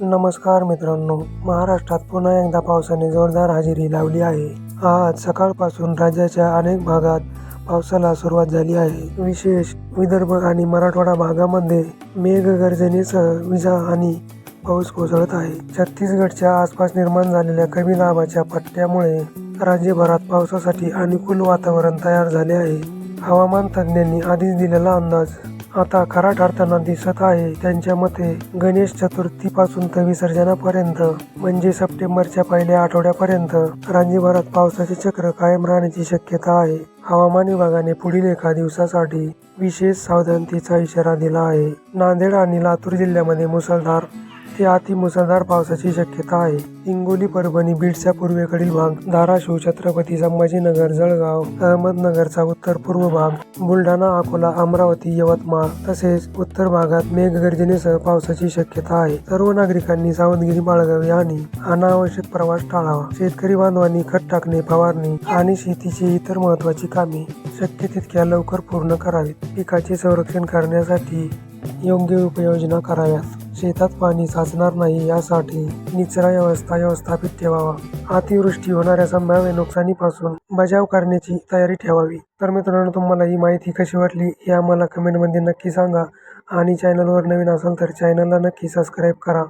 नमस्कार मित्रांनो महाराष्ट्रात पुन्हा एकदा पावसाने जोरदार हजेरी लावली आहे. आज सकाळपासून राज्याच्या अनेक भागात पावसाला सुरुवात झाली आहे. विशेष विदर्भ आणि मराठवाडा भागामध्ये मेघगर्जनेसह विजा आणि पाऊस कोसळत आहे. छत्तीसगडच्या आसपास निर्माण झालेल्या कमी दाबाच्या पट्ट्यामुळे राज्यभरात पावसासाठी अनुकूल वातावरण तयार झाले आहे. हवामान तज्ज्ञांनी आधीच दिलेला अंदाज आता खरा ठरताना दिसत आहे. त्यांच्या मते गणेश चतुर्थीपासून तर विसर्जनापर्यंत म्हणजे सप्टेंबरच्या पहिल्या आठवड्यापर्यंत राज्यभरात पावसाचे चक्र कायम राहण्याची शक्यता आहे. हवामान विभागाने पुढील एका दिवसासाठी विशेष सावधानतेचा इशारा दिला आहे. नांदेड आणि लातूर जिल्ह्यामध्ये मुसळधार ते अति मुसळधार पावसाची शक्यता आहे. हिंगोली परभणी बीडचा पूर्वेकडील भाग धाराशिव छत्रपती संभाजीनगर जळगाव अहमदनगरचा उत्तर पूर्व भाग बुलढाणा अकोला अमरावती यवतमाळ तसेच उत्तर भागात मेघगर्जनेसह पावसाची शक्यता आहे. सर्व नागरिकांनी सावधगिरी बाळगावी आणि अनावश्यक प्रवास टाळावा. शेतकरी बांधवांनी खत टाकणे फवारणी आणि शेतीची इतर महत्वाची कामे शक्य तितक्या लवकर पूर्ण करावीत. पिकाचे संरक्षण करण्यासाठी योग्य उपाययोजना कराव्यात. शेतात पाणी साचणार नाही यासाठी निचरा व्यवस्था व्यवस्थापित ठेवावा. अतिवृष्टी होणाऱ्या संभाव्य नुकसानीपासून बचाव करण्याची तयारी ठेवावी. तर मित्रांनो तुम्हाला ही माहिती कशी वाटली हे आम्हाला कमेंटमध्ये नक्की सांगा आणि चॅनलवर नवीन असाल तर चॅनलला नक्की सबस्क्राईब करा.